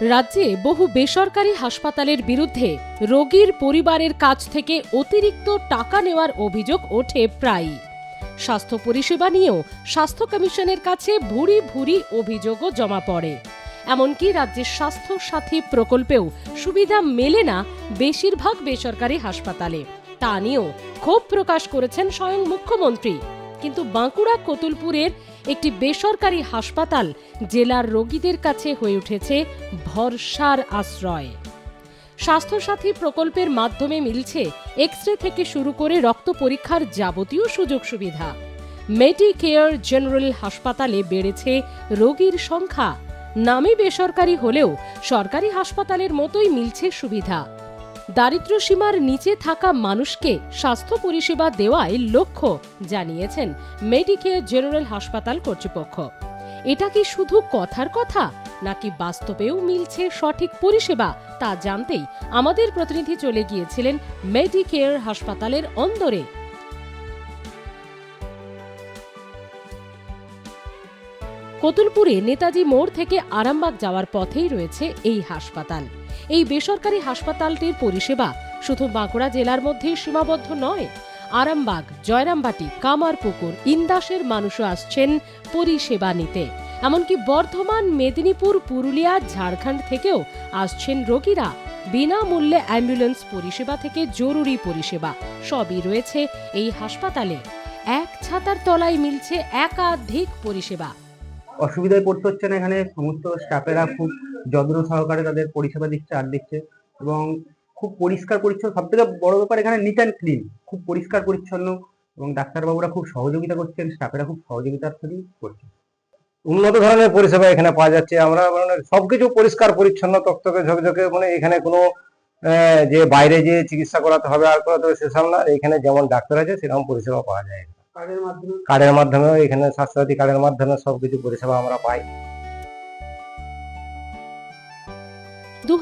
রাজ্যে বহু বেসরকারি হাসপাতালের বিরুদ্ধে রোগীর পরিবারের কাছ থেকে অতিরিক্ত টাকা নেওয়ার অভিযোগ ওঠে প্রায়ই। স্বাস্থ্য পরিষেবা নিয়েও স্বাস্থ্য কমিশনের কাছে ভুরি ভুরি অভিযোগও জমা পড়ে। এমনকি রাজ্যের স্বাস্থ্য সাথী প্রকল্পেও সুবিধা মেলে না বেশিরভাগ বেসরকারি হাসপাতালে। তা নিয়েও ক্ষোভ প্রকাশ করেছেন স্বয়ং মুখ্যমন্ত্রী। কিন্তু বাঁকুড়া, কতুলপুরের একটি বেসরকারি হাসপাতাল জেলার রোগীদের কাছে হয়ে উঠেছে ভরসার আশ্রয়। স্বাস্থ্যসাথী প্রকল্পের মাধ্যমে মিলছে এক্স রে থেকে শুরু করে রক্ত পরীক্ষার যাবতীয় সুযোগ সুবিধা। মেডিকেয়ার জেনারেল হাসপাতালে বেড়েছে রোগীর সংখ্যা। নামে বেসরকারি হলেও সরকারি হাসপাতালের মতোই মিলছে সুবিধা। দারিদ্র সীমার নিচে থাকা মানুষকে স্বাস্থ্য পরিষেবা দেওয়ায় লক্ষ্য, জানিয়েছেন মেডিকেয়ার জেনারেল হাসপাতাল কর্তৃপক্ষ। এটা কি শুধু কথার কথা, নাকি বাস্তবেও মিলছে সঠিক পরিষেবা, তা জানতেই আমাদের প্রতিনিধি চলে গিয়েছিলেন মেডিকেয়ার হাসপাতালের অন্দরে। কতুলপুরে নেতাজি মোড় থেকে আরামবাগ যাওয়ার পথেই রয়েছে এই হাসপাতাল। এই বেসরকারি হাসপাতালটির পরিষেবা শুধু বাঁকুড়া জেলার মধ্যে সীমাবদ্ধ নয়, আরামবাগ, জয়রামবাটি, কামারপুকুর, ইন্দাসের মানুষও আসছেন পরিষেবা নিতে। এমনকি বর্ধমান, মেদিনীপুর, পুরুলিয়া, ঝাড়খণ্ড থেকেও আসছেন রোগীরা। বিনামূল্যে অ্যাম্বুলেন্স পরিষেবা থেকে জরুরি পরিষেবা সবই রয়েছে এই হাসপাতালে। এক ছাতার তলায় মিলছে একাধিক পরিষেবা। অসুবিধায় পড়তে হচ্ছে না এখানে। সমস্ত স্টাফেরা খুব যত্ন সহকারে তাদের পরিষেবা দিচ্ছে, আর দিচ্ছে। এবং খুব পরিষ্কার পরিচ্ছন্ন সব থেকে বড় ব্যাপার এখানে নিট অ্যান্ড ক্লিন খুব পরিষ্কার পরিচ্ছন্ন। এবং ডাক্তারবাবুরা খুব সহযোগিতা করছেন স্টাফেরা খুব সহযোগিতার সাথেই করছে। উন্নত ধরনের পরিষেবা এখানে পাওয়া যাচ্ছে। আমরা মানে সবকিছু পরিষ্কার পরিচ্ছন্ন, তকতকে ঝকঝকে মানে এখানে কোনো যে বাইরে যে চিকিৎসা করাতে হবে আর করাতে হবে সেসব না। এখানে যেমন ডাক্তার আছে, সেরকম পরিষেবা পাওয়া যায়। মাধ্যমে? কার্ডের মাধ্যমেও এখানে স্বাস্থ্যসাথী কার্ডের মাধ্যমে সবকিছু পরিষেবা আমরা পাই। দু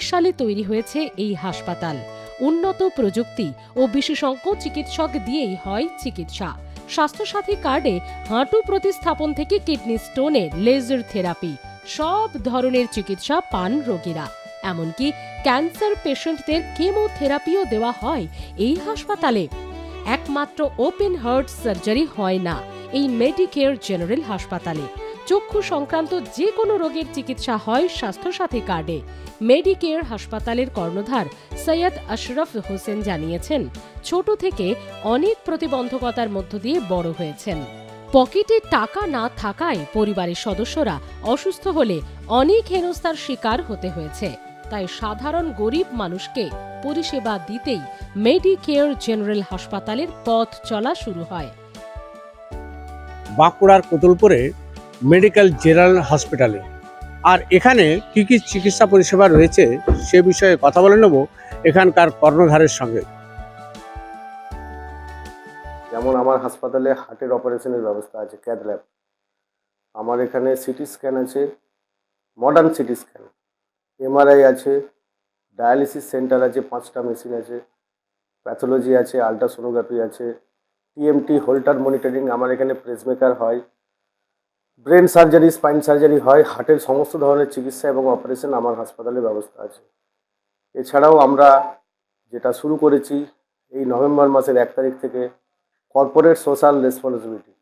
সালে তৈরি হয়েছে এই হাসপাতাল। উন্নত প্রযুক্তি ও বিশেষজ্ঞ চিকিৎসক দিয়েই হয় চিকিৎসা। স্বাস্থ্যসাথী কার্ডে হাঁটু প্রতিস্থাপন থেকে কিডনি স্টোনে লেজার থেরাপি সব ধরনের চিকিৎসা পান রোগীরা। এমনকি ক্যান্সার পেশেন্টদের কেমোথেরাপিও দেওয়া হয় এই হাসপাতালে। একমাত্র ওপেন হার্ট সার্জারি হয় না, এই মেডিকেয়ার জেনারেল হাসপাতালে চক্ষু সংক্রান্ত যে কোনো রোগের চিকিৎসা হয় স্বাস্থ্যসাথী কার্ডে। মেডিকেয়ার হাসপাতালের কর্ণধার সৈয়দ আশরফ হোসেন জানিয়েছেন, ছোট থেকে অনেক প্রতিবন্ধকতার মধ্য দিয়ে বড় হয়েছেন। পকেটে টাকা না থাকায় পরিবারের সদস্যরা অসুস্থ হলে অনেক হেনস্থার শিকার হতে হয়েছে। তাই সাধারণ গরিব মানুষকে পরিষেবা দিতেই মেডিকেয়ার জেনারেল হাসপাতালের পথ চলা শুরু হয়। বাঁকুড়ার কোতুলপুরে মেডিকেল জেনারেল হসপিটালে আর এখানে কি কি চিকিৎসা পরিষেবা রয়েছে সে বিষয়ে কথা বলে নেব এখানকার কর্ণধারের সঙ্গে। যেমন আমার হাসপাতালে হার্টের অপারেশনের ব্যবস্থা আছে ক্যাথ ল্যাব। আমার এখানে সিটি স্ক্যান আছে মডার্ন সিটি স্ক্যান। এমআরআই আছে ডায়ালিসিস সেন্টার আছে, পাঁচটা মেশিন আছে প্যাথোলজি আছে আলট্রাসোনোগ্রাফি আছে টিএমটি হোল্টার মনিটরিং আমার এখানে প্রেসমেকার হয় ব্রেন সার্জারি স্পাইন সার্জারি হয় হার্টের সমস্ত ধরনের চিকিৎসা এবং অপারেশন আমার হাসপাতালে ব্যবস্থা আছে। এছাড়াও আমরা যেটা শুরু করেছি, এই নভেম্বর মাসের এক তারিখ থেকে কর্পোরেট সোশ্যাল রেসপন্সিবিলিটি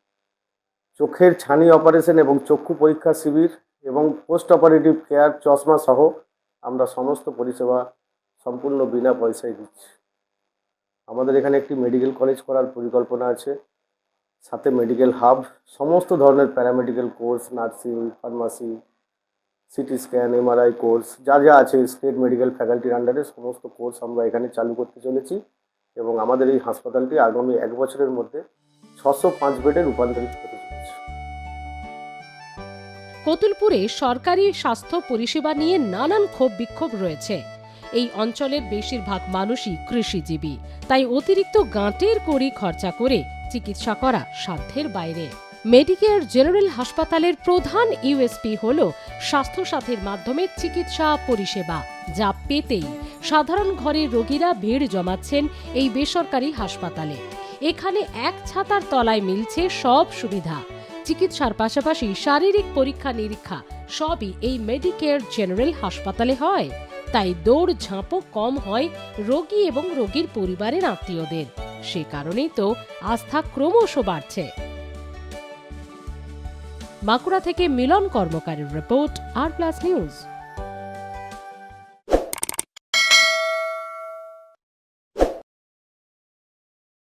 চোখের ছানি অপারেশন এবং চক্ষু পরীক্ষা শিবির এবং পোস্ট অপারেটিভ কেয়ার চশমা সহ আমরা সমস্ত পরিষেবা সম্পূর্ণ বিনা পয়সায় দিচ্ছি। আমাদের এখানে একটি মেডিকেল কলেজ করার পরিকল্পনা আছে। সাথে মেডিকেল হাব সমস্ত ধরনের paramedical course nursing pharmacy CT scan MRI course যা যা আছে স্টেট মেডিকেল ফ্যাকাল্টির আন্ডারে সমস্ত কোর্স আমরা এখানে চালু করতে চলেছি এবং আমাদের এই হাসপাতালটি আগামী এক বছরের মধ্যে ছশো পাঁচ বেডে রূপান্তরিত হতে কতুলপুরে সরকারি স্বাস্থ্য পরিষেবা নিয়ে নানান ক্ষোভ বিক্ষোভ রয়েছে। এই অঞ্চলের বেশিরভাগ মানুষই কৃষিজীবী, তাই অতিরিক্ত গাঁটের কড়ি খরচা করে চিকিৎসা করা সাধ্যের বাইরে। মেডিকেয়ার জেনারেল হাসপাতালের প্রধান ইউএসপি হল স্বাস্থ্যসাথীর মাধ্যমে চিকিৎসা পরিষেবা, যা পেতেই সাধারণ ঘরের রোগীরা ভিড় জমাচ্ছেন এই বেসরকারি হাসপাতালে। এখানে এক ছাতার তলায় মিলছে সব সুবিধা। চিকিৎসার পাশাপাশি শারীরিক পরীক্ষা নিরীক্ষা সবই এই মেডিকেয়ার জেনারেল হাসপাতালে হয়। তাই দৌড় ঝাঁপও কম হয় রোগী এবং রোগীর পরিবারের আত্মীয়দের। সে কারণেই তো আস্থা ক্রমশ বাড়ছে। বাঁকুড়া থেকে মিলন কর্মকারের রিপোর্ট আর প্লাস নিউজ